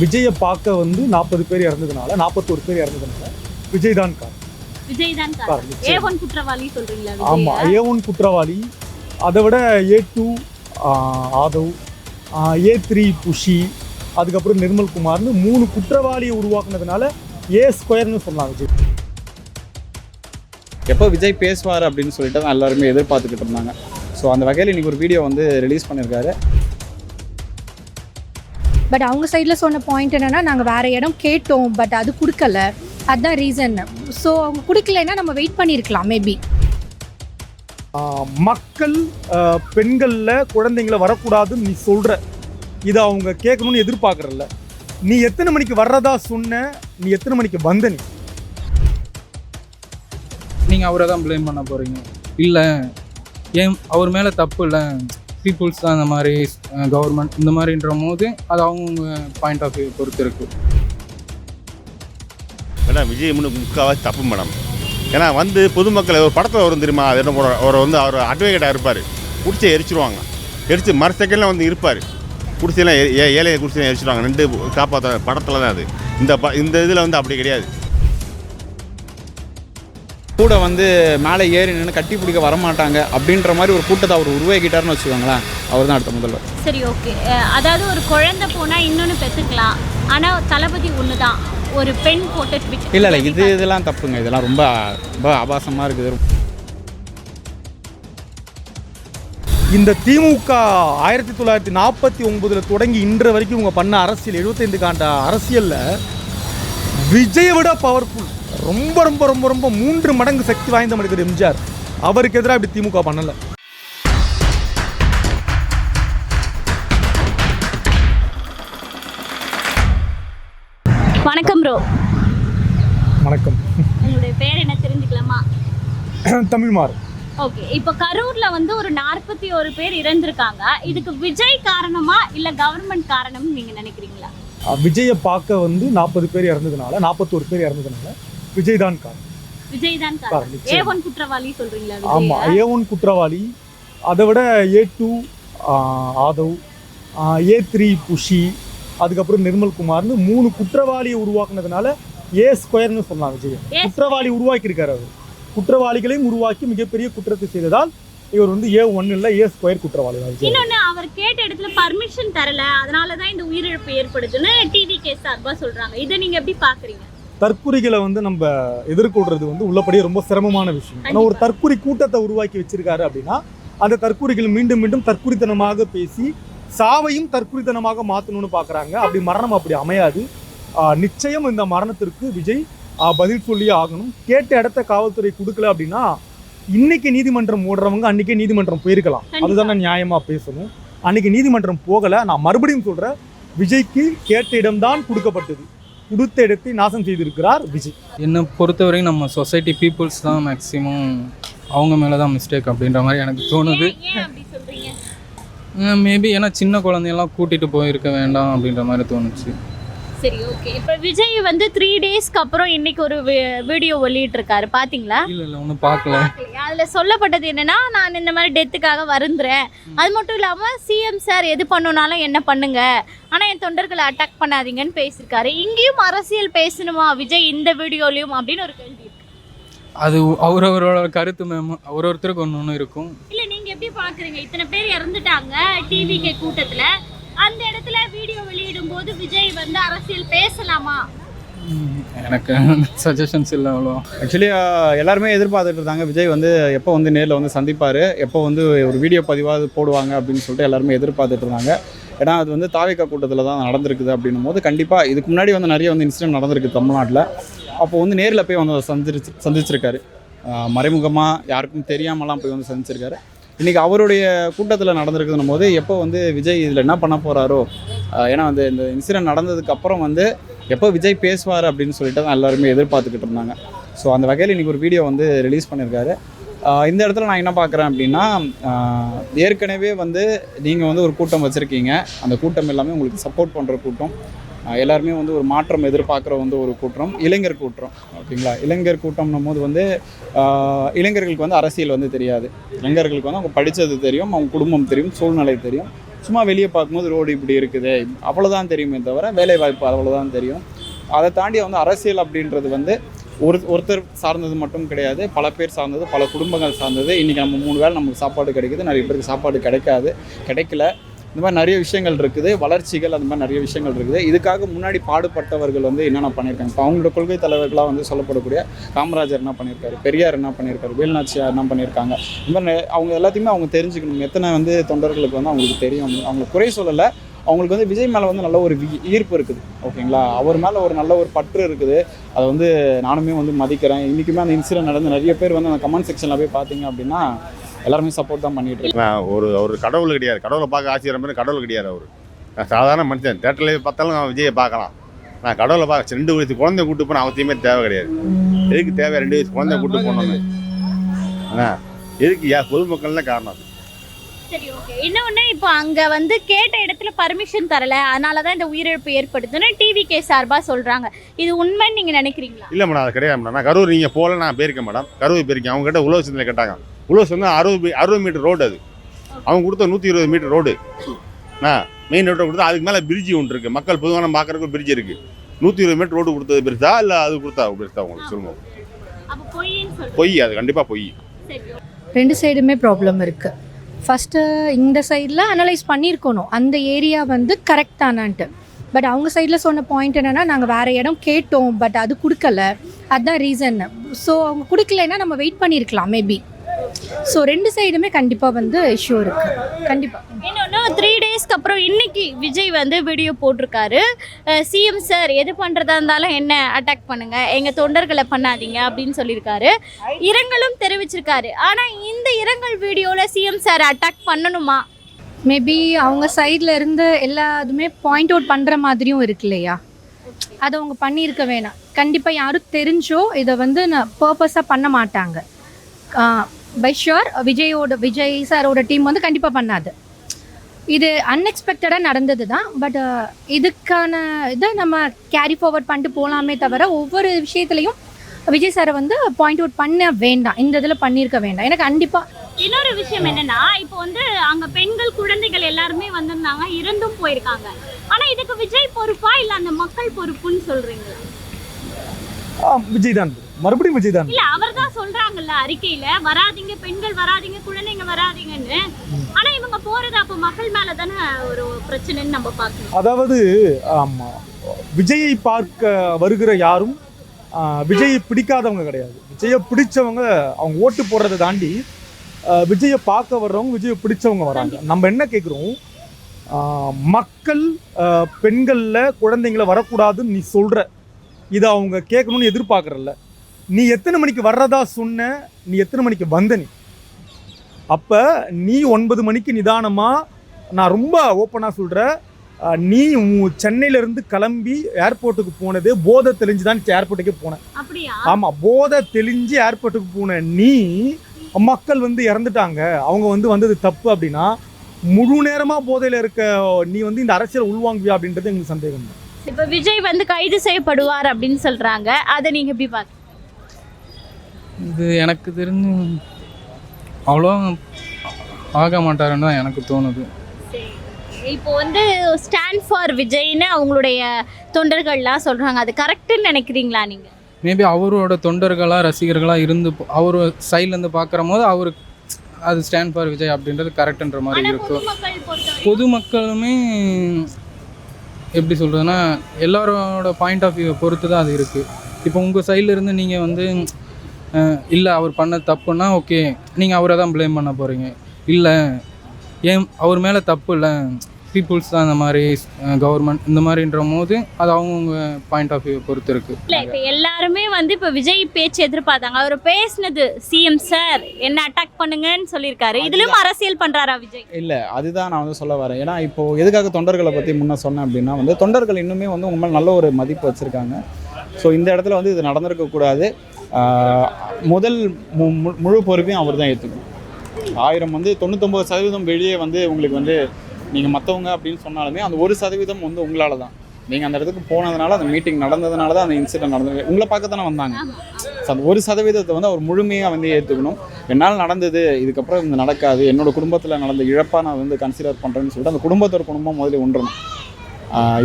விஜயை பார்க்க வந்து நாற்பது பேர் இறந்ததுனால நாற்பத்தோரு பேர் இறந்ததுனால விஜய் தான் காரணம். விஜய் தான் காரணம் ஏ. ஒன் குற்றவாளி சொல்றீங்களா ஆமா விஜய் ஏ ஒன் குற்றவாளி. அதை விட A two Aadhav A three Bussy அதுக்கப்புறம் நிர்மல் குமார்னு மூணு குற்றவாளியை உருவாக்குனதுனால ஏ ஸ்கொயர்னு சொல்லலாம் விஜய். எப்போ விஜய் பேசுவார் அப்படின்னு சொல்லிட்டு தான் எல்லாருமே எதிர்பார்த்துக்கிட்டு இருந்தாங்க. ஸோ அந்த வகையில் இன்னைக்கு ஒரு வீடியோ வந்து ரிலீஸ் பண்ணியிருக்காரு. பட் அவங்க சைடில் சொன்ன பாயிண்ட் என்னன்னா நாங்கள் வேற இடம் கேட்டோம் பட் அது கொடுக்கல. அதுதான் ரீசன் ஸோ அவங்க கொடுக்கலைன்னா நம்ம வெயிட் பண்ணியிருக்கலாம் மேபி மக்கள் பெண்கள்ல குழந்தைங்கள வரக்கூடாதுன்னு நீ சொல்ற. இதை அவங்க கேட்கணும்னு எதிர்பார்க்கறல்ல. நீ எத்தனை மணிக்கு வர்றதா சொன்ன நீ எத்தனை மணிக்கு வந்த நீ? நீங்கள் அவரை தான் ப்ளேம் பண்ண போகிறீங்க இல்லை ஏன் அவர் மேலே தப்பு இல்லை. பீப்புள்ஸ் தான் இந்த மாதிரி கவர்மெண்ட் இந்த மாதிரின்ற போது அது அவங்கவுங்க பாயிண்ட் ஆஃப் வியூ பொறுத்து இருக்குது மேடம் விஜய் முன்னு முக்கால்வாசி தப்பு மேடம். ஏன்னா வந்து பொதுமக்கள் ஒரு படத்தில் வரும் தெரியுமா? அது என்ன ஒரு- அவர் வந்து அவர் அட்வொகேட்டாக இருப்பார். குடிச்சை எரிச்சிருவாங்க. எரிச்சு மறு செகண்டில் வந்து இருப்பார். குடிசையெல்லாம் ஏ- ஏ- ஏழையை குடிசையெல்லாம் எரிச்சிருவாங்க. ரெண்டு காப்பாற்ற படத்தில் தான் அது. இந்த ப இந்த இதில் வந்து அப்படி கிடையாது. கூட வந்து மேலே ஏறி நின்று கட்டி பிடிக்க வரமாட்டாங்க அப்படின்ற மாதிரி ஒரு கூட்டத்தை அவர் உருவாக்கிட்டாருன்னு வச்சுக்கோங்களேன். அவர் தான் அடுத்த முதல்வர். சரி ஓகே. அதாவது ஒரு குழந்தை போனா இன்னொன்னு பெத்துக்கலாம். ஆனா தளபதி ஒண்ணுதான். ஒரு பெண் போட்டு இல்லை இல்லை இது இதெல்லாம் தப்புங்க. இதெல்லாம் ரொம்ப ரொம்ப ஆபாசமாக இருக்குது. இந்த திமுக ஆயிரத்தி தொள்ளாயிரத்தி நாற்பத்தி ஒன்பதுல தொடங்கி இன்று வரைக்கும் இவங்க பண்ண அரசியல் 75 காண்ட அரசியல்ல விஜயை விட பவர்ஃபுல் ரொம்ப ரொம்ப ரொம்ப ரொம்ப மூன்று மடங்கு சக்தி வாய்ந்த மனிதர் எம்ஜிஆர். அவருக்கு எதிராக இப்படி திமுக பண்ணல. வணக்கம் ப்ரோ வணக்கம். உங்களுடைய பேர் என்ன தெரிஞ்சுக்கலாமா? தமிழ்மார். ஓகே இப்போ கரூர்ல வந்து ஒரு நாற்பத்தி ஒரு பேர் இறந்திருக்காங்க. இதுக்கு விஜய் காரணமா இல்ல கவர்மெண்ட் காரணம்னு நீங்க நினைக்கிறீங்களா? விஜயை பார்க்க வந்து நாற்பது பேர் இறந்ததுனால நாற்பத்தோரு பேர் இறந்ததுனால விஜய் தான் காரணம் விஜய் தான் காரணம். ஏ ஒன் குற்றவாளி சொல்றீங்களா ஆமா ஏ ஒன் குற்றவாளி. அதை விட A two Aadhav A three Bussy அதுக்கப்புறம் நிர்மல் குமார்னு மூணு குற்றவாளியை உருவாக்குனதுனால ஏ ஸ்கொயர்னு சொல்லலாம் விஜய். குற்றவாளி உருவாக்கியிருக்காரு அவர். குற்றவாளிகளையும் உருவாக்கி மிகப்பெரிய குற்றத்தை செய்ததால் இவர் வந்து ஏ ஒன் இல்லை ஏ ஸ்கொயர் குற்றவாளி தான் இன்னொன்னு அவர் கேட்ட இடத்துல பர்மிஷன் தரல. அதனாலதான் இந்த உயிரிழப்பு ஏற்படுதுன்னு டிவி கேஸ் சார்பா சொல்றாங்க. இதை நீங்க எப்படி பாக்குறீங்க தற்குறிகளை வந்து நம்ம எதிர்கொள்றது வந்து உள்ளபடியே ரொம்ப சிரமமான விஷயம். ஆனால் ஒரு. தற்குறி கூட்டத்தை உருவாக்கி வச்சிருக்காரு அப்படின்னா அந்த தற்குறிகள் மீண்டும் மீண்டும் தற்குறித்தனமாக பேசி சாவையும் தற்குறித்தனமாக மாற்றணும்னு பார்க்குறாங்க அப்படி மரணம் அப்படி அமையாது. நிச்சயம் இந்த மரணத்திற்கு விஜய் பதில் சொல்லியே ஆகணும். கேட்ட இடத்த காவல்துறை கொடுக்கல அப்படின்னா இன்னைக்கு நீதிமன்றம் ஓடுறவங்க அன்னைக்கே நீதிமன்றம் போயிருக்கலாம். அதுதானே நியாயமா பேசணும். அன்னைக்கு நீதிமன்றம் போகல. நான் மறுபடியும் சொல்றேன் விஜய்க்கு கேட்ட இடம்தான் கொடுக்கப்பட்டது. கொடுத்த இடத்தை நாசம் செய்திருக்கிறார் விஜய். என்னை பொறுத்தவரைக்கும் நம்ம சொசைட்டி பீப்புள்ஸ் தான் மேக்ஸிமம் அவங்க மேலே தான் மிஸ்டேக் அப்படின்ற மாதிரி எனக்கு தோணுது. ஏன் ஏன் அப்படி சொல்றீங்க? மேபி ஏன்னா சின்ன குழந்தையெல்லாம் கூட்டிகிட்டு போயிருக்க வேண்டாம் அப்படின்ற மாதிரி தோணுச்சு. சரி ஓகே இப்போ விஜய் வந்து த்ரீ டேஸ்க்கு அப்புறம் இன்னைக்கு ஒரு வீடியோ வெளியிட்டு இருக்காரு பாத்தீங்களா? இல்லை இல்லை ஒன்றும் பார்க்கல? அதுல சொல்லப்பட்டது என்னன்னா நான் இந்த மாதிரி டெத்துக்காக வருந்துறேன். அது மட்டும் இல்லாம சிஎம் சார் எது பண்ணுனாலும் என்ன பண்ணுங்க? ஆனா என் தொண்டர்களை அட்டாக் பண்ணாதீங்கன்னு பேசியிருக்காரு. இங்கேயும் அரசியல் பேசணுமா விஜய் இந்த வீடியோலயும் அப்படின்னு ஒரு கேள்வி அது அவரவரோட கருத்து மேம் ஒரு ஒருத்தருக்கு ஒன்று ஒன்று இருக்கும். இல்ல நீங்க எப்படி பாக்குறீங்க? இத்தனை பேர் இறந்துட்டாங்க டிவிகே கூட்டத்துல. அந்த இடத்துல வீடியோ வெளியிடும் போது விஜய் வந்து அரசியல் பேசலாமா? எனக்கு சஜஷன்ஸ் இல்லை அவ்வளோ ஆக்சுவலி எல்லாருமே எதிர்பார்த்துட்டு இருந்தாங்க. விஜய் வந்து எப்போ வந்து நேரில் வந்து சந்திப்பார் எப்போ வந்து ஒரு வீடியோ பதிவாவது போடுவாங்க அப்படின்னு சொல்லிட்டு எல்லாருமே எதிர்பார்த்துட்டு இருந்தாங்க. ஏன்னா அது வந்து தாவிக்கா கூட்டத்தில் தான் நடந்திருக்குது அப்படின்னும் போது கண்டிப்பாக இதுக்கு முன்னாடி வந்து நிறைய வந்து இன்சிடென்ட் நடந்திருக்கு தமிழ்நாட்டில். அப்போ வந்து நேரில் போய் வந்து சந்திச்சு சந்திச்சிருக்காரு. மறைமுகமாக யாருக்கும் தெரியாமலாம் போய் வந்து சந்திச்சிருக்காரு. இன்றைக்கி அவருடைய கூட்டத்தில் நடந்திருக்குதுன்னும் போது எப்போ வந்து விஜய் இதில் என்ன பண்ண போகிறாரோ ஏன்னா வந்து இந்த இன்சிடென்ட் நடந்ததுக்கு அப்புறம் வந்து எப்போ விஜய் பேசுவார் அப்படின்னு சொல்லிட்டு தான் எல்லாருமே எதிர்பார்த்துக்கிட்டு இருந்தாங்க. ஸோ அந்த வகையில் இன்றைக்கி ஒரு வீடியோ வந்து ரிலீஸ் பண்ணியிருக்காரு இந்த இடத்துல நான் என்ன பார்க்குறேன் அப்படின்னா ஏற்கனவே வந்து நீங்கள் வந்து ஒரு கூட்டம் வச்சுருக்கீங்க. அந்த கூட்டம் எல்லாமே உங்களுக்கு சப்போர்ட் பண்ணுற கூட்டம். எல்லாருமே வந்து ஒரு மாற்றம் எதிர்பார்க்குற வந்து ஒரு கூட்டம் இளைஞர் கூட்டம் ஓகேங்களா? இளைஞர் கூட்டம்னும் போது வந்து இளைஞர்களுக்கு வந்து அரசியல் வந்து தெரியாது. இளைஞர்களுக்கு வந்து அவங்க படித்தது தெரியும் அவங்க குடும்பம் தெரியும் சூழ்நிலை தெரியும். சும்மா வெளியே பார்க்கும்போது ரோடு இப்படி இருக்குது. அவ்வளோதான் தெரியுமே தவிர வேலைவாய்ப்பு அவ்வளோதான் தெரியும். அதை தாண்டி வந்து அரசியல் அப்படின்றது வந்து ஒரு ஒருத்தர் சார்ந்தது மட்டும் கிடையாது. பல பேர் சார்ந்தது பல குடும்பங்கள் சார்ந்தது. இன்றைக்கி நம்ம மூணு வேளை நமக்கு சாப்பாடு கிடைக்குது. நிறைய பேருக்கு சாப்பாடு கிடைக்காது கிடைக்கல. இந்த மாதிரி நிறைய விஷயங்கள் இருக்குது வளர்ச்சிகள் அந்த மாதிரி நிறைய விஷயங்கள் இருக்குது. இதுக்காக முன்னாடி பாடுபட்டவர்கள் வந்து என்னென்ன பண்ணியிருக்காங்க? இப்போ அவங்களோட கொள்கை தலைவர்களாக வந்து சொல்லப்படக்கூடிய காமராஜர் என்ன பண்ணியிருக்காரு? பெரியார் என்ன பண்ணியிருக்காரு? வேல்நாச்சியார் என்ன பண்ணியிருக்காங்க? இந்த மாதிரி அவங்க எல்லாத்தையுமே அவங்க தெரிஞ்சுக்கணும். எத்தனை வந்து தொண்டர்களுக்கு வந்து அவங்களுக்கு தெரியும். அவங்க குறை சொல்லலை. அவங்களுக்கு வந்து விஜய் மேலே வந்து நல்ல ஒரு ஈர்ப்பு இருக்குது. ஓகேங்களா? அவர் மேலே ஒரு நல்ல ஒரு பற்று இருக்குது. அதை வந்து நானுமே வந்து மதிக்கிறேன். இன்றைக்குமே அந்த இன்சிடென்ட் நடந்து நிறைய பேர் வந்து அந்த கமெண்ட் செக்ஷனில் போய் பார்த்தீங்க அப்படின்னா எல்லாருமே சப்போர்ட் தான் பண்ணிட்டு இருக்காங்க நான் ஒரு ஒரு கடவுள் கிடையாது. கடவுளை பார்க்க ஆச்சரியம் மாதிரி கடவுள் கிடையாது அவர். நான் சாதாரண மனுஷன். தேட்டர்லேயே பார்த்தாலும் நான் விஜயை பார்க்கலாம். நான் கடவுளை பார்க்க ரெண்டு வயசு குழந்தை கூட்டு போன அவசியமே தேவை கிடையாது. எதுக்கு தேவை ரெண்டு வயசு குழந்தை கூட்டு போகணுன்னு ஆ. எதுக்கு யா பொதுமக்கள்லாம் காரணம். சரி ஓகே இன்னொன்று இப்போ அங்கே வந்து கேட்ட இடத்துல பர்மிஷன் தரல. அதனால தான் இந்த உயிரிழப்பு ஏற்படுதுன்னு டிவி கே சார்பாக சொல்கிறாங்க இது உண்மைன்னு நீங்கள் நினைக்கிறீங்களா? இல்லை மேடம் அது கிடையாது மேடம். நான் கரூர் நீங்கள் போகல நான் போயிருக்கேன் மேடம். கரூர் போயிருக்கேன். அவங்க கிட்ட உழவு சந்தையில் கேட்டாங்க. உழவு சந்தை அறுபது அறுபது மீட்டர் ரோடு அது. அவங்க கொடுத்த நூற்றி இருபது மீட்டர் ரோடு நான் மெயின் ரோட்டை கொடுத்தா அதுக்கு மேலே பிரிட்ஜி ஒன்று இருக்குது மக்கள் பொதுவான பார்க்குறதுக்கு பிரிட்ஜ் இருக்குது நூற்றி இருபது மீட்டர் ரோடு கொடுத்தது பெருசா இல்லை அது கொடுத்தா பெருசா உங்களுக்கு சொல்லுங்க அப்போ பொய்ன்னு சொல்கிறேன் பொய் அது கண்டிப்பாக பொய். சரி ரெண்டு சைடுமே ப்ராப்ளம் இருக்குது ஃபஸ்ட்டு இந்த சைடில் அனலைஸ் பண்ணியிருக்கணும். அந்த ஏரியா வந்து கரெக்ட் தானான்ட்டு. பட் அவங்க சைடில் சொன்ன பாயிண்ட் என்னென்னா நாங்கள் வேறு இடம் கேட்டோம் பட் அது கொடுக்கல. அதுதான் ரீசன் ஸோ அவங்க கொடுக்கலைன்னா நம்ம வெயிட் பண்ணியிருக்கலாம் மேபி ஸோ ரெண்டு சைடுமே கண்டிப்பாக வந்து இஷ்யூ இருக்குது கண்டிப்பாக இன்னொன்று த்ரீ டேஸ்க்கு அப்புறம் இன்னைக்கு விஜய் வந்து வீடியோ போட்டிருக்காரு. சிஎம் சார் எது பண்ணுறதா இருந்தாலும் என்ன அட்டாக் பண்ணுங்க எங்கள் தொண்டர்களை பண்ணாதீங்க அப்படின்னு சொல்லியிருக்காரு. இரங்கலும் தெரிவிச்சிருக்காரு. ஆனால் இந்த இரங்கல் வீடியோவில் சிஎம் சார் அட்டாக் பண்ணணுமா? மேபி அவங்க சைடில் இருந்து எல்லாத்துமே பாயிண்ட் அவுட் பண்ணுற மாதிரியும் இருக்கு இல்லையா? அதை அவங்க பண்ணியிருக்க வேணாம். கண்டிப்பாக யாரும் தெரிஞ்சோ இதை வந்து நான் பர்பஸாக பண்ண மாட்டாங்க. பை ஷுர் விஜயோட விஜய் சாரோட டீம் வந்து கண்டிப்பாக பண்ணாது. இது அன்எக்ஸ்பெக்டடாக நடந்தது தான் பட் இதுக்கான இதை நம்ம கேரி ஃபார்வர்ட் பண்ணிட்டு போகலாமே தவிர ஒவ்வொரு விஷயத்துலையும் விஜய் சாரை வந்து பாயிண்ட் அவுட் பண்ண வேண்டாம். இந்த இதில் பண்ணியிருக்க வேண்டாம். எனக்கு கண்டிப்பாக இன்னொரு விஷயம் என்னன்னா இப்போ வந்து அங்க பெண்கள் குழந்தைகள் எல்லாருமே வந்திருந்தாங்க இருந்தும் போயிருக்காங்க. ஆனா இதுக்கு விஜய் பொறுப்பா இல்ல அந்த மக்கள் பொறுப்புன்னு சொல்றீங்களா? ஆ, விஜய் தான் மறுபடியும் விஜய் தான். இல்ல அவர் தான் சொல்றாங்கல்ல அறிக்கையில வராதீங்க பெண்கள் வராதீங்க குழந்தைங்க வராதீங்கன்னு. ஆனா இவங்க போறது அப்ப மக்கள் மேல தானே ஒரு பிரச்சனைன்னு நம்ம பார்க்கணும். அதாவது ஆமா விஜயை பார்க்க வருகிற யாரும் விஜயை பிடிக்காதவங்க கிடையாது. விஜயை பிடிச்சவங்க அவங்க ஓட்டு போடுறதை தாண்டி விஜயை பார்க்க வர்றவங்க விஜயை பிடிச்சவங்க வராங்க. நம்ம என்ன கேட்குறோம் மக்கள் பெண்கள்ல குழந்தைங்கள வரக்கூடாதுன்னு நீ சொல்ற. இதை அவங்க கேட்கணும்னு எதிர்பார்க்கறல்ல. நீ எத்தனை மணிக்கு வர்றதா சொன்ன? நீ எத்தனை மணிக்கு வந்த நீ? அப்போ நீ ஒன்பது மணிக்கு நிதானமாக நான் ரொம்ப ஓப்பனாக சொல்கிறேன் நீ உ- சென்னையில இருந்து கிளம்பி ஏர்போர்ட்டுக்கு போனது போதை தெளிஞ்சு தான் ஏர்போர்ட்டுக்கே போனேன். அப்படியா? ஆமாம் போதை தெளிஞ்சு ஏர்போர்ட்டுக்கு போன நீ மக்கள் வந்து இறந்துட்டாங்க. அவங்க வந்து வந்தது தப்பு அப்படின்னா முழு நேரமாக போதையில் இருக்க நீ வந்து இந்த அரசியல் உள்வாங்குவியா அப்படின்றது எங்களுக்கு சந்தேகம் இப்ப விஜய் வந்து கைது செய்யப்படுவார் அப்படின்னு சொல்றாங்க. அதை நீங்க எப்படி பாக்க இது எனக்கு தெரிஞ்சு அவ்வளோ ஆக மாட்டாருன்னு தான் எனக்கு தோணுது. இப்போ வந்து ஸ்டாண்ட் ஃபார் விஜய்னு அவங்களுடைய தொண்டர்கள்லாம் சொல்றாங்க. அது கரெக்ட்னு நினைக்கிறீங்களா நீங்க? மேபி அவரோட தொண்டர்களாக ரசிகர்களாக இருந்து அவர் சைட்லேருந்து பார்க்குற போது அவருக்கு அது ஸ்டாண்ட் ஃபார் விஜய் அப்படின்றது கரெக்டுன்ற மாதிரி இருக்கும். பொதுமக்களுமே எப்படி சொல்கிறதுனா எல்லாரோட பாயிண்ட் ஆஃப் வியூ பொறுத்து தான் அது இருக்குது இப்போ உங்கள் சைடில் இருந்து நீங்கள் வந்து இல்லை அவர் பண்ண தப்புன்னா ஓகே நீங்கள் அவரை தான் ப்ளேம் பண்ண போகிறீங்க இல்லை ஏன் அவர் மேலே தப்பு இல்லை. பீப்புள்ஸ் தான் இந்த மாதிரி கவர்மெண்ட் இந்த மாதிரின்ற போது அது அவங்கவுங்க பாயிண்ட் ஆஃப் வியூ பொறுத்து இருக்குது இல்ல இப்ப எல்லாருமே வந்து இப்ப விஜய் பேச்சு எதிர்பார்த்தாங்க. அவர் பேசினது சிஎம் சார் என்ன அட்டாக் பண்ணுங்கன்னு சொல்லியிருக்காரு. இதுலயும் அரசியல் பண்றாரா விஜய்? இல்லை அதுதான் நான் வந்து சொல்ல வரேன். ஏன்னா இப்போ எதுக்காக தொண்டர்களை பற்றி முன்ன சொன்னேன் அப்படின்னா வந்து தொண்டர்கள் இன்னுமே வந்து உங்க மேலே நல்ல ஒரு மதிப்பு வச்சுருக்காங்க. ஸோ இந்த இடத்துல வந்து இது நடந்திருக்கக்கூடாது. முதல் மு முழு பொறுப்பையும் அவர் தான் ஏற்றுக்கணும் ஆயிரம் வந்து தொண்ணூத்தொம்பது சதவீதம் வெளியே வந்து உங்களுக்கு வந்து நீங்கள் மற்றவங்க அப்படின்னு சொன்னாலுமே அந்த ஒரு சதவீதம் வந்து உங்களால் தான் நீங்கள் அந்த இடத்துக்கு போனதுனால அந்த மீட்டிங் நடந்ததுனால தான் அந்த இன்சிடென்ட் நடந்தது. உங்களை பார்க்க தானே வந்தாங்க அந்த ஒரு சதவீதத்தை வந்து அவர் முழுமையாக வந்து ஏற்றுக்கணும் என்னால் நடந்தது இதுக்கப்புறம் இது நடக்காது என்னோட குடும்பத்தில் நடந்த இழப்பாக நான் வந்து கன்சிடர் பண்ணுறேன்னு சொல்லிட்டு அந்த குடும்பத்தோட குடும்பம் முதல்ல ஒன்றணும்.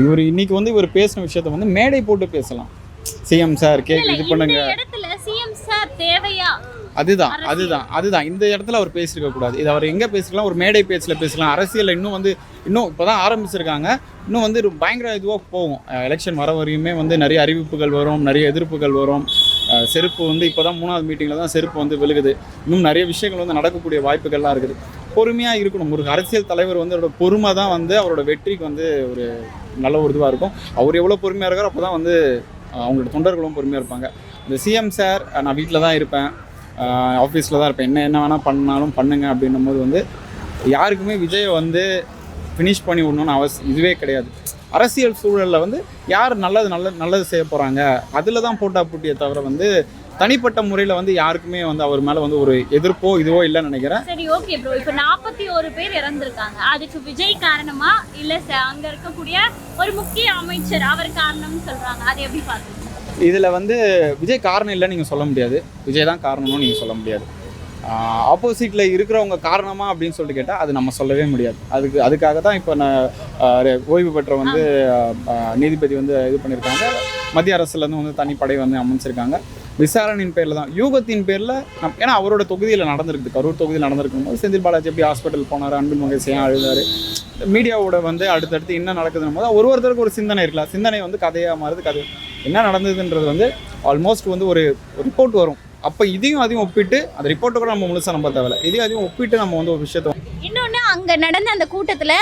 இவர் இன்னைக்கு வந்து இவர் பேசின விஷயத்த வந்து மேடை போட்டு பேசலாம். சிஎம் சார் கே இது பண்ணுங்க இந்த இடத்துல சிஎம் சார் தேவையா? அதுதான். அதுதான் அதுதான். இந்த இடத்துல அவர் பேசியிருக்க கூடாது. இது அவர் எங்கே பேசலாம் ஒரு மேடை பேச்சில் பேசலாம். அரசியலில் இன்னும் வந்து இன்னும் இப்போ தான் ஆரம்பிச்சிருக்காங்க. இன்னும் வந்து பயங்கர இதுவாக போகும். எலெக்ஷன் வர வரையுமே வந்து நிறைய அறிவிப்புகள் வரும் நிறைய எதிர்ப்புகள் வரும். செருப்பு வந்து இப்போ தான் மூணாவது மீட்டிங்கில் தான் செருப்பு வந்து விழுகுது. இன்னும் நிறைய விஷயங்கள் வந்து நடக்கக்கூடிய வாய்ப்புகள்லாம் இருக்குது. பொறுமையாக இருக்கணும். ஒரு அரசியல் தலைவர் வந்து அவரோட பொறுமை தான் வந்து அவரோட வெற்றிக்கு வந்து ஒரு நல்ல ஒரு இதுவாக இருக்கும். அவர் எவ்வளோ பொறுமையாக இருக்காரோ அப்போ தான் வந்து அவங்களோட தொண்டர்களும் பொறுமையாக இருப்பாங்க. இந்த சிஎம் சார் நான் வீட்டில் தான் இருப்பேன். ஆஃபீஸில் தான் இருப்பேன். என்ன என்ன வேணால் பண்ணாலும் பண்ணுங்க அப்படின்னும் போது வந்து யாருக்குமே விஜயை வந்து ஃபினிஷ் பண்ணி விடணும்னு அவசியம் இதுவே கிடையாது. அரசியல் சூழலில் வந்து யார் நல்லது நல்லது நல்லது செய்ய போகிறாங்க அதில் தான் போட்டா போட்டியை தவிர வந்து தனிப்பட்ட முறையில் வந்து யாருக்குமே வந்து அவர் மேலே வந்து ஒரு எதிர்ப்போ இதுவோ இல்லைன்னு நினைக்கிறேன். சரி ஓகே ப்ரோ இப்போ நாற்பத்தி ஒரு பேர் இறந்திருக்காங்க. அதுக்கு விஜய் காரணமா இல்லை சார் அங்கே இருக்கக்கூடிய ஒரு முக்கிய அமைச்சர் அவர் காரணம்னு சொல்கிறாங்க அது எப்படி பாக்குறீங்க இதில் வந்து விஜய் காரணம் இல்லைன்னு நீங்கள் சொல்ல முடியாது. விஜய் தான் காரணம்னு நீங்கள் சொல்ல முடியாது. ஆப்போசிட்டில் இருக்கிறவங்க காரணமா அப்படின்னு சொல்லிட்டு கேட்டால் அது நம்ம சொல்லவே முடியாது. அதுக்கு அதுக்காக தான் இப்போ நான் ஓய்வு பெற்ற வந்து நீதிபதி வந்து இது பண்ணியிருக்காங்க. மத்திய அரசுலேருந்து வந்து தனிப்படை வந்து அமைச்சிருக்காங்க. விசாரணையின் பேரில் தான். யூகத்தின் பேரில் நம் ஏன்னா அவரோட தொகுதியில் நடந்திருக்குது. கரூர் தொகுதியில் நடந்திருக்கும் போது செந்தில் பாலாஜி எப்படி ஹாஸ்பிட்டல் போனார் அன்பில் மகேஷ் அழுதார்? மீடியாவோட வந்து அடுத்தடுத்து என்ன நடக்குதுன்னு போது ஒரு ஒருத்தருக்கு ஒரு சிந்தனை இருக்கலாம் சிந்தனை வந்து கதையாக மாறுது கதை. என்ன நடந்ததுன்றது வந்து ஆல்மோஸ்ட் வந்து ஒரு ரிப்போர்ட் வரும். அப்போ இதையும் அதையும் ஒப்பிட்டு அந்த ரிப்போர்ட்டை கூட நம்ம முழுசாக நம்ப தேவையில்ல. இதையும் அதையும் ஒப்பிட்டு நம்ம வந்து ஒரு விஷயத்தை அங்கே நடந்த அந்த கூட்டத்தில்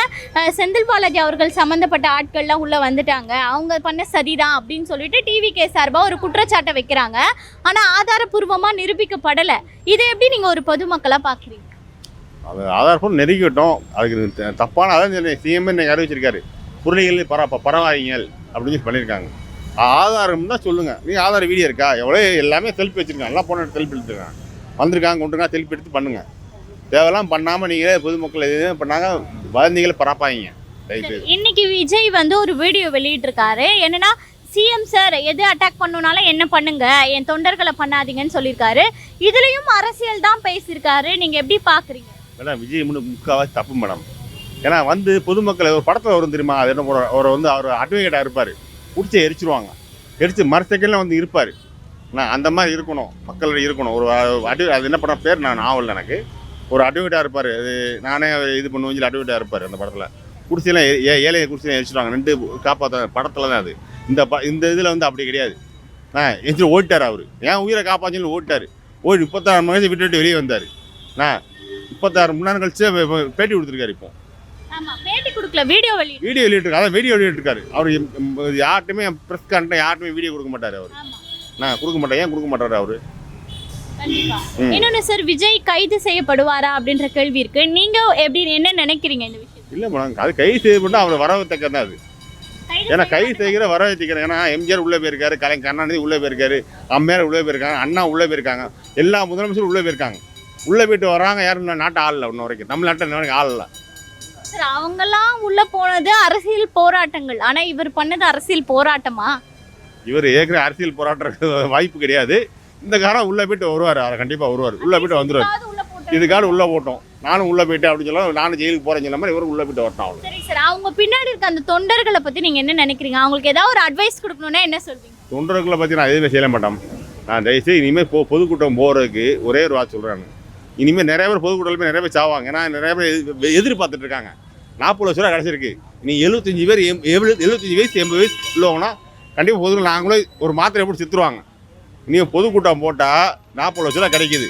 செந்தில் பாலாஜி அவர்கள் சம்மந்தப்பட்ட ஆட்கள்லாம் உள்ளே வந்துட்டாங்க. அவங்க பண்ண சரிதான் அப்படின்னு சொல்லிட்டு டிவி கே சார்பாக ஒரு குற்றச்சாட்டை வைக்கிறாங்க. ஆனால் ஆதாரப்பூர்வமாக நிரூபிக்கப்படலை. இதை எப்படி நீங்கள் ஒரு பொதுமக்களாக பார்க்குறீங்க? அது ஆதாரப்பூர்வம் நெருக்கிவிட்டோம் அதுக்கு த- தப்பான அதான் சொன்னேன் சிஎம் இன்னைக்கு அறிவிச்சிருக்காரு புரளிகள் பர பரவாயிங்கள் அப்படின்னு சொல்லி பண்ணியிருக்காங்க. ஆதாரம் தான் சொல்லுங்க. நீங்கள் ஆதார வீடியோ இருக்கா? எவ்வளோ எல்லாமே செல்ஃபி வச்சிருக்காங்க. எல்லாம் போன செல்ஃபி எடுத்துருக்காங்க. வந்திருக்காங்க கொண்டுருக்காங்க செல்ஃபி எடுத்து பண்ணுங்க. தேவையெல்லாம் பண்ணாமல் நீங்களே பொதுமக்கள் எதுவும் பண்ணாங்க வதந்திகளை பரப்பாங்க இன்னைக்கு விஜய் வந்து ஒரு வீடியோ வெளியிட்டிருக்காரு என்னன்னா சிஎம் சார் எது அட்டாக் பண்ணுனாலும் என்ன பண்ணுங்க என் தொண்டர்களை பண்ணாதீங்கன்னு சொல்லியிருக்காரு இதுலயும் அரசியல் தான் பேசியிருக்காரு நீங்க எப்படி பாக்குறீங்க மேடம் விஜய் முன்னு முக்கால்வாசி தப்பு மேடம் ஏன்னா வந்து பொதுமக்கள் ஒரு படத்தில் வரும் தெரியுமா அது என்ன அவர் வந்து அவர் அட்வொகேட்டாக இருப்பார் பிடிச்சி எரிச்சிருவாங்க எரிச்சு மறு செகண்டில் வந்து இருப்பார் நான் அந்த மாதிரி இருக்கணும் மக்கள் இருக்கணும் ஒரு அது என்ன பண்ண பேர் நான் நாவல் எனக்கு ஒரு அட்வொகேட்டாக இருப்பார். அது நானே இது பண்ணுவேன் சொல்லி அட்வொகேட்டாக இருப்பார் அந்த படத்தில். குடிசையெல்லாம் ஏ- ஏ ஏழை குடிசையெல்லாம் எரிச்சிருவாங்க. ரெண்டு காப்பாற்ற படத்தில் தான் அது. இந்த ப இந்த இதில் வந்து அப்படி கிடையாது. நான் எந்திரி ஓட்டார் அவர். ஏன் உயிரை காப்பாச்சுன்னு ஓட்டார் ஓடி முப்பத்தாறு மணி விட்டுட்டு வெளியே வந்தார். நான் முப்பத்தாறு மணி நேரம் கழிச்சு பேட்டி கொடுத்துருக்காரு இப்போ. ஆமா பேட்டி கொடுக்கல வீடியோ வெளியிட்டு. வீடியோ வெளியிட்டிருக்காரு. அதான் வீடியோ வெளியிட்டிருக்காரு. அவர் யார்ட்டுமே ப்ரெஸ் கார்ட்டு யார்ட்டுமே வீடியோ கொடுக்க மாட்டார் அவர். நான் கொடுக்க மாட்டேன். ஏன் கொடுக்க மாட்டாரு அவர்? இன்னொன்னு சார் விஜய் கைது செய்யப்படுவாரா அப்படின்ற கேள்வி இருக்கு. நீங்க எப்படி என்ன நினைக்கிறீங்க இந்த விஷயம் இல்லை மேடம் அது கை செய்யப்பட்டு அவர் வரவத்தக்க தான் அது. ஏன்னா கை செய்கிற வரவழைத்திக்கிறேன் ஏன்னா எம்ஜிஆர் உள்ளே போயிருக்காரு கலை கருணாநிதி உள்ளே போயிருக்காரு அம்மையார் உள்ளே போயிருக்காங்க அண்ணா உள்ளே போயிருக்காங்க. எல்லா முதலமைச்சரும் உள்ளே போயிருக்காங்க. உள்ளே போயிட்டு வராங்க யாரும் நாட்டை ஆள் இல்லை இன்னும் வரைக்கும் தமிழ்நாட்டில் இன்ன வரைக்கும் ஆள் இல்லை சார் அவங்கெல்லாம் உள்ள போனது அரசியல் போராட்டங்கள். ஆனா இவர் பண்ணது அரசியல் போராட்டமா? இவர் ஏற்கனவே அரசியல் போராட்டத்துக்கு வாய்ப்பு கிடையாது. இந்த காரம் உள்ளே போயிட்டு வருவார் அவர் கண்டிப்பாக வருவார். உள்ளே போயிட்டு உள்ள போட்டு இதுக்காக உள்ளே போட்டோம். நானும் உள்ளே போயிட்டேன் அப்படின்னு சொல்லலாம் நானும் ஜெயிலுக்கு போகிறேன்னு சொன்ன மாதிரி இவரும் உள்ளே போயிட்டு வரட்டும் சரி சார். அவங்க பின்னாடி இருக்க அந்த தொண்டர்களை பத்தி நீங்க என்ன நினைக்கிறீங்க? அவங்களுக்கு ஏதாவது ஒரு அட்வைஸ் கொடுக்கணும்னா என்ன சொல்வீங்க? தொண்டர்களை பற்றி நான் எதுவுமே செய்ய மாட்டோம் நான் தயவுசெய்து இனிமேல் பொ பொதுக்கூட்டம் போகிறதுக்கு ஒரே ஒரு வார்த்தை சொல்கிறேன் இனிமேல் நிறைய பேர் பொதுக்கூட்டத்தில் நிறைய பேர் சாவாங்க. ஏன்னா நிறைய பேர் எதிர் எதிர்பார்த்துட்டு இருக்காங்க. நாற்பது லட்ச ரூபா கிடச்சிருக்கு. நீ எழுபத்தஞ்சு பேர் எழுபத்தஞ்சு வயசு எண்பது வயசு உள்ளவங்கன்னா கண்டிப்பாக பொதுக்குள்ள நாங்களே ஒரு மாத்திரை போட்டு சித்துருவாங்க. நீ பொதுக்கூட்டம் போட்டால் நாற்பது லட்ச ரூபா கிடைக்குது.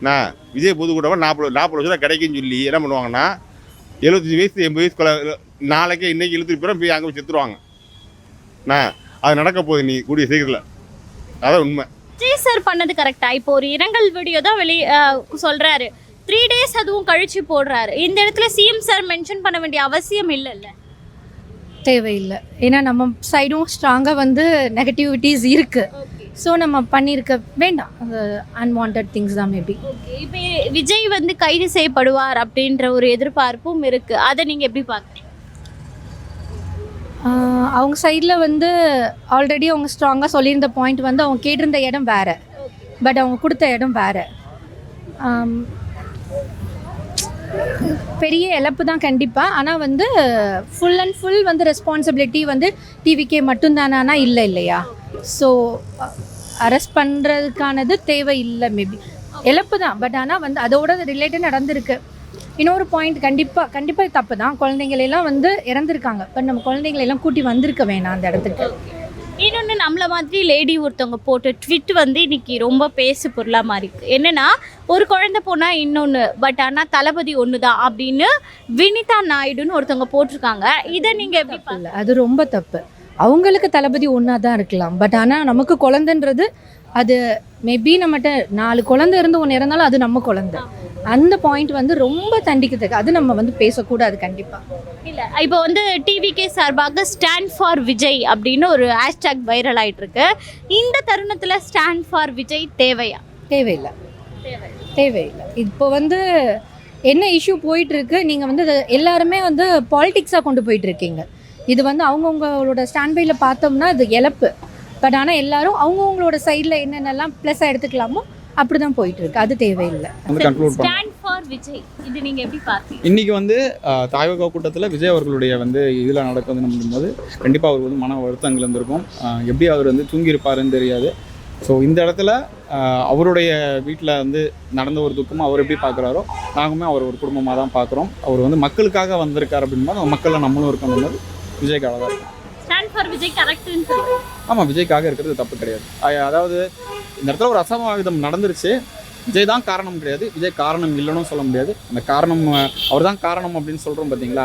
நான் விஜய் பொதுக்கூட்டம் நாற்பது நாற்பது லட்ச ரூபா கிடைக்குன்னு சொல்லி என்ன பண்ணுவாங்கன்னா எழுபத்தஞ்சு வயசு எண்பது வயசுக்குள்ள நாளைக்கே இன்னைக்கு இழுத்துட்டு போகிறோம் போய் அங்கே போய் செத்துருவாங்க. நான் அது நடக்க போகுது நீ கூடிய சீக்கிரத்தில். அதான் உண்மை. விஜய் சார் பண்ணது கரெக்டா இப்போ ஒரு இரங்கல் வீடியோ தான் வெளி அஹ், சொல்றாரு. த்ரீ டேஸ் அதுவும் கழிச்சு போடுறாரு. இந்த இடத்துல சிஎம் சார் மென்ஷன் பண்ண வேண்டிய அவசியம் இல்லைல்ல? தேவையில்லை. ஏன்னா நம்ம சைடும் ஸ்ட்ராங்காக வந்து நெகட்டிவிட்டிஸ் இருக்குது ஸோ நம்ம பண்ணியிருக்க வேண்டாம். அன்வான்ட் திங்ஸ் தான் மேபி இப்போ விஜய் வந்து கைது செய்யப்படுவார் அப்படின்ற ஒரு எதிர்பார்ப்பும் இருக்கு. அதை நீங்க எப்படி பாக்குறீங்க ஆஹ் அவங்க சைடில் வந்து ஆல்ரெடி அவங்க ஸ்ட்ராங்காக சொல்லியிருந்த பாயிண்ட் வந்து அவங்க கேட்டிருந்த இடம் வேறு. பட் அவங்க கொடுத்த இடம் வேறு. பெரிய இழப்பு தான் கண்டிப்பாக ஆனால் வந்து ஃபுல் அண்ட் ஃபுல் வந்து ரெஸ்பான்சிபிலிட்டி வந்து டிவிக்கே மட்டும்தானா? இல்லை இல்லையா? ஸோ அரெஸ்ட் பண்ணுறதுக்கானது தேவை இல்லை மேபி இழப்பு தான். பட் ஆனால் வந்து அதோட ரிலேட்டட் நடந்திருக்கு. இன்னொரு பாயிண்ட் கண்டிப்பாக கண்டிப்பாக தப்பு தான் குழந்தைங்களெல்லாம் வந்து இறந்துருக்காங்க. பட் நம்ம குழந்தைங்களெல்லாம் கூட்டி வந்திருக்க வேணாம் அந்த இடத்துக்கு. இன்னொன்று நம்மள மாதிரி லேடி ஒருத்தவங்க போட்ட ட்விட் வந்து இன்னைக்கு ரொம்ப பேசு பொருளாக மாறி இருக்கு. என்னன்னா ஒரு குழந்தை போனா இன்னொன்று பட் ஆனால் தளபதி ஒன்று தான் அப்படின்னு வினிதா நாயுடுன்னு ஒருத்தவங்க போட்டிருக்காங்க. இதை நீங்கள் எப்படி அது ரொம்ப தப்பு. அவங்களுக்கு தளபதி ஒன்றா தான் இருக்கலாம். பட் ஆனால் நமக்கு குழந்தைன்றது அது மேபி நம்மகிட்ட நாலு குழந்தை இருந்து ஒன்று இறந்தாலும் அது நம்ம குழந்தை. அந்த பாயிண்ட் வந்து ரொம்ப தண்டிக்கிறதுக்கு அது நம்ம வந்து பேசக்கூடாது கண்டிப்பாக இல்லை இப்போ வந்து டிவிகே சார்பாக ஸ்டாண்ட் ஃபார் விஜய் அப்படின்னு ஒரு ஹேஷ்டாக் வைரல் ஆயிட்டு இருக்கு இந்த தருணத்தில் ஸ்டாண்ட் ஃபார் விஜய் தேவையா? தேவையில்லை. தேவையில்லை. இப்போ வந்து என்ன இஷ்யூ போயிட்டு இருக்கு நீங்கள் வந்து எல்லாருமே வந்து பாலிடிக்ஸாக கொண்டு போயிட்டு இருக்கீங்க இது வந்து அவங்கவுங்களோட ஸ்டாண்ட்பையில் பார்த்தோம்னா இது இழப்பு. பட் ஆனால் எல்லாரும் அவங்கவுங்களோட சைடில் என்னென்னலாம் ப்ளஸ்ஸாக எடுத்துக்கலாமோ அப்படி தான் போயிட்டு இருக்கு அது தேவையில்லை ஸ்டாண்ட் ஃபார் விஜய். இது நீங்கள் எப்படி வந்து தாயக கூட்டத்தில் விஜய் அவர்களுடைய வந்து இதில் நடக்குதுன்னு போது கண்டிப்பாக அவருக்கு வந்து மன வருத்தங்கள் இருந்திருக்கும். எப்படி அவர் வந்து தூங்கியிருப்பாருன்னு தெரியாது. ஸோ இந்த இடத்துல அவருடைய வீட்டில் வந்து நடந்த ஒரு துக்கம் அவர் எப்படி பார்க்குறாரோ நாங்களுமே அவர் ஒரு குடும்பமாக தான் பார்க்குறோம் அவர் வந்து மக்களுக்காக வந்திருக்கார் அப்படின்போது அந்த மக்களில் நம்மளும் இருக்கணும் போது விஜய்க்காக தான். இருக்கும் ஸ்டாண்ட் ஃபார் விஜய் கரெக்ட்னு ஆமாம் விஜய்க்காக இருக்கிறது தப்பு கிடையாது. அதாவது இந்த இடத்துல ஒரு அசம்பாவிதம் நடந்துருச்சு. விஜய் தான் காரணம் கிடையாது. விஜய் காரணம் இல்லைன்னு சொல்ல முடியாது. அந்த காரணம் அவர் தான் காரணம் அப்படின்னு சொல்கிறோம் பார்த்தீங்களா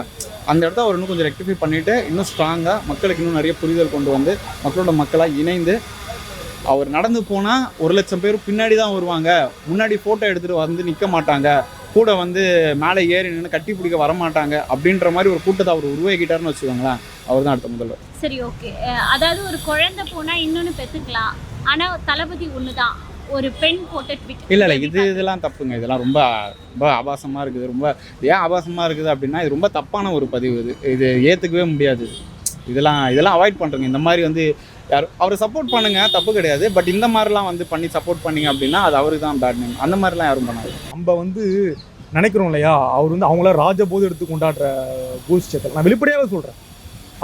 அந்த இடத்த அவர் இன்னும் கொஞ்சம் ரெக்டிஃபை பண்ணிவிட்டு இன்னும் ஸ்ட்ராங்காக மக்களுக்கு இன்னும் நிறைய புரிதல் கொண்டு வந்து மக்களோட மக்களாக இணைந்து அவர் நடந்து போனால் ஒரு லட்சம் பேர் பின்னாடி தான் வருவாங்க. முன்னாடி ஃபோட்டோ எடுத்துகிட்டு வந்து நிற்க மாட்டாங்க. கூட வந்து மேலே ஏறி நின்று கட்டி பிடிக்க வரமாட்டாங்க அப்படின்ற மாதிரி ஒரு கூட்டத்தை அவர் உருவாக்கிட்டாருன்னு வச்சுக்கோங்களேன். அவர் தான் அடுத்த முதல்வர். சரி ஓகே. அதாவது ஒரு குழந்தை போனா இன்னொன்னு பெத்துக்கலாம். ஆனா தளபதி ஒண்ணுதான். ஒரு பெண் போட்ட இல்லை இல்லை இது இதெல்லாம் தப்புங்க. இதெல்லாம் ரொம்ப ரொம்ப ஆபாசமாக இருக்குது. ரொம்ப ஏன் ஆபாசமாக இருக்குது அப்படின்னா இது ரொம்ப தப்பான ஒரு பதிவு இது. இது ஏற்றுக்கவே முடியாது. இதெல்லாம் இதெல்லாம் அவாய்ட் பண்ணுறங்க இந்த மாதிரி வந்து யார் அவரை சப்போர்ட் பண்ணுங்க தப்பு கிடையாது. பட் இந்த மாதிரிலாம் வந்து பண்ணி சப்போர்ட் பண்ணீங்க அப்படின்னா அது அவருக்கு தான் பேட் நேம் அந்த மாதிரிலாம் யாரும் பண்ணாது. நம்ம வந்து நினைக்கிறோம் இல்லையா? அவர் வந்து அவங்கள ராஜபோது எடுத்து கொண்டாடுற கோஷ்டத்தில் நான் வெளிப்படையாகவே சொல்கிறேன்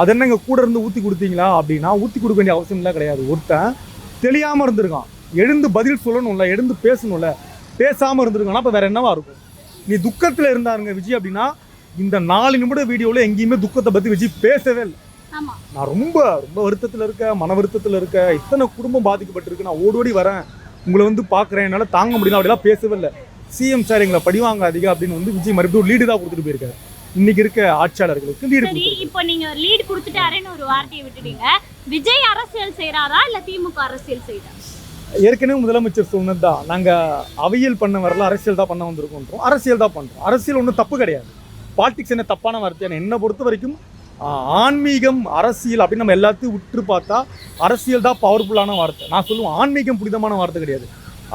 அது என்ன இங்கே கூட இருந்து ஊற்றி கொடுத்தீங்களா அப்படின்னா ஊற்றி கொடுக்க வேண்டிய அவசியம்லாம் கிடையாது. ஒருத்தன் தெரியாமல் இருந்திருக்கான். எழுந்து பதில் சொல்லணும்ல எழுந்து பேசணும்ல பேசாமல் இருந்திருக்கான்னா அப்போ வேறு என்னவா இருக்கும்? நீ துக்கத்தில் இருந்தாருங்க விஜய் அப்படின்னா இந்த நாலு நிமிட வீடியோவில் எங்கேயுமே துக்கத்தை பற்றி விஜய் பேசவே இல்லை. நான் ரொம்ப ரொம்ப வருத்தத்தில் இருக்க மன வருத்தத்தில் இருக்க இத்தனை குடும்பம் பாதிக்கப்பட்டிருக்கு. நான் ஓடோடி வரேன். உங்களை வந்து பார்க்குறேன். என்னால் தாங்க முடியல. அப்படிலாம் பேசவே இல்லை. சிஎம் சார் எங்களை படிவாங்க அதிக அப்படின்னு வந்து விஜய் மறுபடியும் லீடு தான் கொடுத்துட்டு போயிருக்காரு. இன்னைக்கு இருக்க ஆட்சியாளர்களுக்கு லீடு சரி இப்போ நீங்க லீட் கொடுத்துட்டாருன்னு ஒரு வார்த்தையை விட்டுட்டீங்க. விஜய் அரசியல் செய்றாரா இல்ல திமுக அரசியல் செய்றாரா ஏற்கனவே முதலமைச்சர் சொன்னது தான். நாங்கள் அவையல் பண்ண வரல அரசியல் தான் பண்ண வந்திருக்கோன்றோம். அரசியல் தான் பண்ணுறோம் அரசியல் ஒன்றும் தப்பு கிடையாது. பாலிடிக்ஸ் என்ன தப்பான வார்த்தையான என்னை பொறுத்த வரைக்கும் ஆன்மீகம் அரசியல் அப்படின்னு நம்ம எல்லாத்தையும் உற்று பார்த்தா அரசியல் தான் பவர்ஃபுல்லான வார்த்தை. நான் சொல்லுவேன் ஆன்மீகம் புனிதமான வார்த்தை கிடையாது.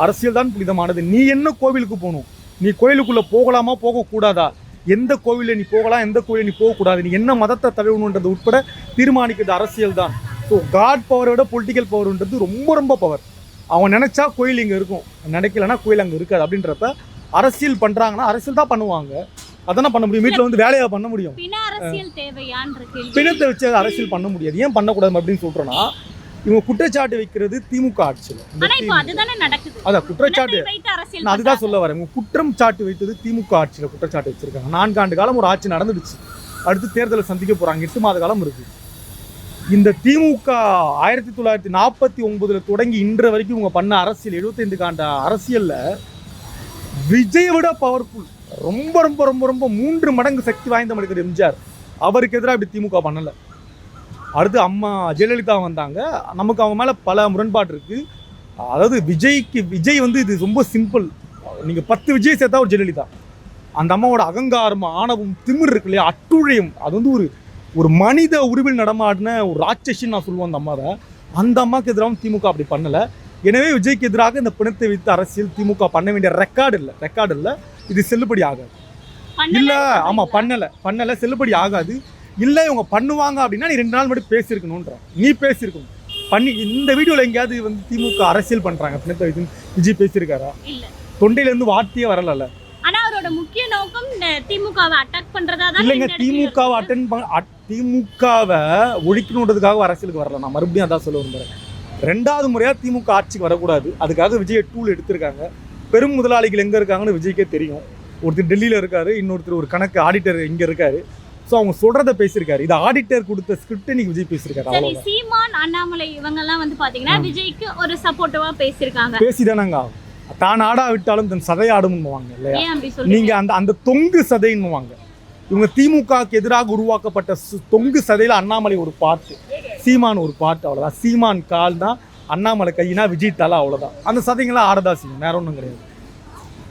அரசியல் தான் புனிதமானது. நீ என்ன கோவிலுக்கு போகணும்? நீ கோயிலுக்குள்ளே போகலாமா போகக்கூடாதா? எந்த கோவிலில் நீ போகலாம் எந்த கோவிலில் நீ போகக்கூடாது? நீ என்ன மதத்தை தழுவணுன்றது உட்பட தீர்மானிக்கிறது அரசியல் தான். ஸோ காட் பவரை விட பொலிட்டிக்கல் பவர்ன்றது ரொம்ப ரொம்ப பவர் அவன் நினச்சா கோயில் இங்கே இருக்கும். நினைக்கலன்னா கோயில் அங்கே இருக்காது அப்படின்றப்ப அரசியல் பண்ணுறாங்கன்னா அரசியல் தான் பண்ணுவாங்க. அதானே பண்ண முடியும்? வீட்டில் வந்து வேலையாக பண்ண முடியும். அரசியல் பிணத்தை வச்சு அரசியல் பண்ண முடியாது. ஏன் பண்ணக்கூடாது அப்படின்னு சொல்கிறோன்னா இவங்க குற்றச்சாட்டு வைக்கிறது திமுக ஆட்சியில். அதான் குற்றச்சாட்டு. நான் அதுதான். சொல்ல வரேன். உங்க குற்றம் சாட்டு வைத்தது திமுக ஆட்சியில் குற்றச்சாட்டு வச்சிருக்காங்க. நான்காண்டு காலம் ஒரு ஆட்சி நடந்துடுச்சு. அடுத்து தேர்தலை சந்திக்க போறாங்க. எட்டு மாத காலம் இருக்கு. இந்த திமுக ஆயிரத்தி தொள்ளாயிரத்தி நாற்பத்தி ஒன்பதுல தொடங்கி இன்று வரைக்கும் இவங்க பண்ண அரசியல் 75 காண்ட அரசியல்ல விஜயை விட பவர்ஃபுல் ரொம்ப ரொம்ப ரொம்ப ரொம்ப மூன்று மடங்கு சக்தி வாய்ந்த மனிதர் எம்ஜிஆர். அவருக்கு எதிராக இப்படி திமுக பண்ணலை. அடுத்து அம்மா ஜெயலலிதா வந்தாங்க. நமக்கு அவங்க மேலே பல முரண்பாடு இருக்குது அதாவது விஜய்க்கு விஜய் வந்து இது ரொம்ப சிம்பிள் நீங்கள் பத்து விஜய் சேர்த்தா ஒரு ஜெயலலிதா. அந்த அம்மாவோட அகங்காரம் ஆணவம் திமிர் இருக்கு இல்லையா? அட்டுழியம். அது வந்து ஒரு ஒரு மனித உருவில் நடமாடின ஒரு ராட்சசின்னு நான் சொல்லுவேன் அந்த அம்மாவை. அந்த அம்மாவுக்கு எதிராகவும் திமுக அப்படி பண்ணலை. எனவே விஜய்க்கு எதிராக இந்த பிணத்தை வைத்து அரசியல் திமுக பண்ண வேண்டிய ரெக்கார்டு இல்லை. ரெக்கார்டு இல்லை. இது செல்லுபடி ஆகாது. இல்ல சொல்றீங்களா? ஆமா பண்ணல. பண்ணல செல்லுபடி ஆகாது. இல்லை இவங்க பண்ணுவாங்க அப்படின்னா நீ ரெண்டு நாள் மட்டும் பேசியிருக்கணுன்ற நீ பேசியிருக்கணும். பண்ணி இந்த வீடியோவில் எங்கேயாவது வந்து திமுக அரசியல் பண்ணுறாங்க பிணத்தை விஜய் பேசியிருக்காரா? தொண்டையிலேருந்து வார்த்தையே வரல ஆனா அவரோட முக்கிய நோக்கம் திமுகவை அட்டாக் பண்றதா இல்லைங்க திமுகவை அட்டன் பண்ண திமுகவை ஒழிக்கணுன்றதுக்காக அரசியலுக்கு வரல. நான் மறுபடியும் அதான் சொல்ல ரெண்டாவது முறையாக திமுக ஆட்சிக்கு வரக்கூடாது. அதுக்காக விஜய் டூல் எடுத்திருக்காங்க. பெரும் முதலாளிகள் எங்கே இருக்காங்கன்னு விஜய்க்கே தெரியும். ஒருத்தர் டெல்லியில் இருக்காரு இன்னொருத்தர் ஒரு கணக்கு ஆடிட்டர் இங்கே இருக்காரு. ஸோ அவங்க சொல்கிறத பேசியிருக்காரு. இது ஆடிட்டர் கொடுத்த ஸ்கிரிப்ட் இன்னைக்கு விஜய் பேசியிருக்காரு. சரி அவ்வளோதான் சீமான் அண்ணாமலை இவங்க எல்லாம் வந்து பாத்தீங்கன்னா விஜய்க்கு ஒரு சப்போர்ட்டிவா பேசியிருக்காங்க. பேசிதானங்க ஆகும் தான் ஆடா விட்டாலும் தன் சதையாடும்னுவாங்க இல்லையா? ஏன் அப்படி சொல்றீங்க? நீங்க அந்த அந்த தொங்கு சதைன்னுவாங்க. இவங்க திமுகவுக்கு எதிராக உருவாக்கப்பட்ட சு- தொங்கு சதையில அண்ணாமலை ஒரு பாட்டு சீமான் ஒரு பாட்டு அவ்வளவுதான். சீமான் கால் தான் அண்ணாமலை கையினா விஜய் தலா அவ்வளோதான் அந்த சதைங்களாம் ஆடதா செய்யும் வேற ஒன்றும் கிடையாது.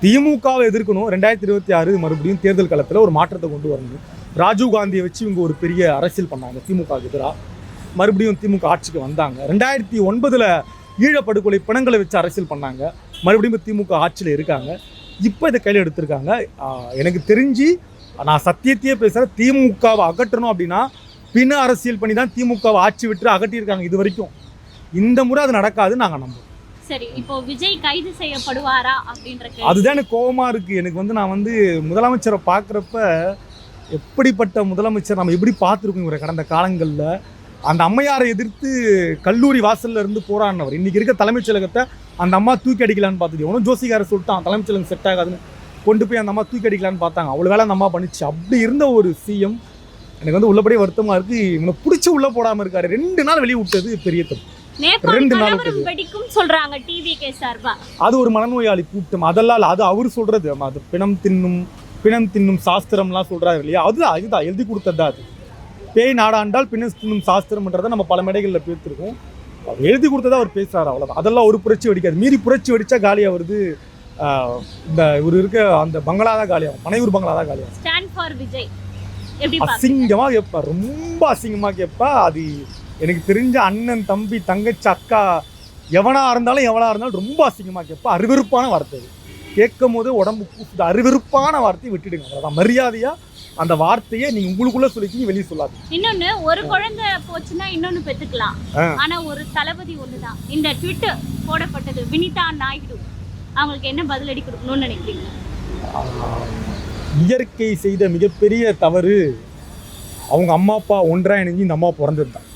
திமுகவை எதிர்க்கணும். ரெண்டாயிரத்தி இருபத்தி ஆறு மறுபடியும் தேர்தல் களத்தில் ஒரு மாற்றத்தை கொண்டு வரணும். ராஜீவ் காந்தியை வச்சு இவங்க ஒரு பெரிய அரசியல் பண்ணாங்க திமுகவுக்கு எதிராக மறுபடியும் திமுக ஆட்சிக்கு வந்தாங்க. ரெண்டாயிரத்தி ஒன்பதில் ஈழப்படுகொலை பிணங்களை வச்சு அரசியல் பண்ணாங்க. மறுபடியும் திமுக ஆட்சியில் இருக்காங்க. இப்போ இதை கையில் எடுத்திருக்காங்க. எனக்கு தெரிஞ்சு நான் சத்தியத்தையே பேசுகிறேன் திமுகவை அகற்றணும் அப்படின்னா பிண அரசியல் பண்ணி தான் திமுகவை ஆட்சி விட்டு அகட்டியிருக்காங்க இது வரைக்கும். இந்த முறை அது நடக்காதுன்னு நாங்கள் நம்புறோம். சரி இப்போ விஜய் கைது செய்யப்படுவாரா அப்படின்ற. அதுதான் எனக்கு கோவமா இருக்கு. எனக்கு வந்து நான் வந்து முதலமைச்சரை பார்க்குறப்ப எப்படிப்பட்ட முதலமைச்சர் நம்ம எப்படி பார்த்துருக்கோம் இவரை கடந்த காலங்களில்? அந்த அம்மையாரை எதிர்த்து கல்லூரி வாசல்ல இருந்து போராடினவர். இன்னைக்கு இருக்க தலைமைச் செயலகத்தை அந்த அம்மா தூக்கி அடிக்கலான்னு பார்த்துட்டு எவனும் ஜோசிகாரை சொல்லிட்டான் தலைமைச் செயலகம் செட் ஆகாதுன்னு கொண்டு போய் அந்த அம்மா தூக்கி அடிக்கலான்னு பார்த்தாங்க. அவ்வளோ வேலை அந்த அம்மா பண்ணிச்சு. அப்படி இருந்த ஒரு சிஎம் எனக்கு வந்து உள்ளபடியே வருத்தமா இருக்கு. இவனை பிடிச்சி உள்ள போடாம இருக்காரு. ரெண்டு நாள் வெளியே விட்டது பெரிய தப்பு. ரெண்டு நாள் வெடிக்கும் சொல்றாங்க டிவிகே சார்பா. அது ஒரு மனநோயாளி கூட்டம். அதெல்லாம் அது அவர் சொல்றது. அது பிணம் தின்னும் பிணம் தின்னும் சாஸ்திரம்லாம் சொல்றாரு இல்லையா? அதுதான் இதுதான் எழுதி கொடுத்தது அது. பேய் நாடாண்டால் பிணம் தின்னும் சாஸ்திரம்ன்றதை நம்ம பல மேடைகளில் பேசிருக்கோம் அவர் எழுதி கொடுத்ததா அவர் பேசுறாரு அவ்வளவுதான். அதெல்லாம் ஒரு புரட்சி வெடிக்காது. மீறி புரட்சி வெடிச்சா காலியா வருது இந்த இவர் இருக்க அந்த பங்களா தான் காலியாகும் மனையூர் பங்களா தான் காலியாகும் ஸ்டாண்ட் ஃபார் விஜய். எப்படி பாக்குறீங்க அசிங்கமா கேட்பா ரொம்ப அசிங்கமா கேட்பா. அது எனக்கு தெரிஞ்ச அண்ணன் தம்பி தங்கச்சி அக்கா எவனா இருந்தாலும் எவனா இருந்தாலும் ரொம்ப அசிங்கமா கேட்பா. அருவருப்பான வார்த்தை கேட்கும் போது உடம்பு கூசுது அருவருப்பான வார்த்தையை விட்டுடுங்க. அவ்வளவுதான். மரியாதையா அந்த வார்த்தையை நீங்க உங்களுக்குள்ள சொல்லிக்கிங்க வெளியே சொல்லாது இன்னொன்னு ஒரு குழந்தை போச்சுன்னா இன்னொன்னு பெத்துக்கலாம். ஆ. ஆனா ஒரு தளபதி ஒண்ணுதான். இந்த ட்விட் போடப்பட்டது வினிதா நாயுடு. அவங்களுக்கு என்ன பதிலடி கொடுக்கணும்னு நினைக்கிறீங்க? இயற்கை செய்த மிகப்பெரிய தவறு அவங்க அம்மா அப்பா ஒன்றா இணைஞ்சு இந்த அம்மா பிறந்தது தான்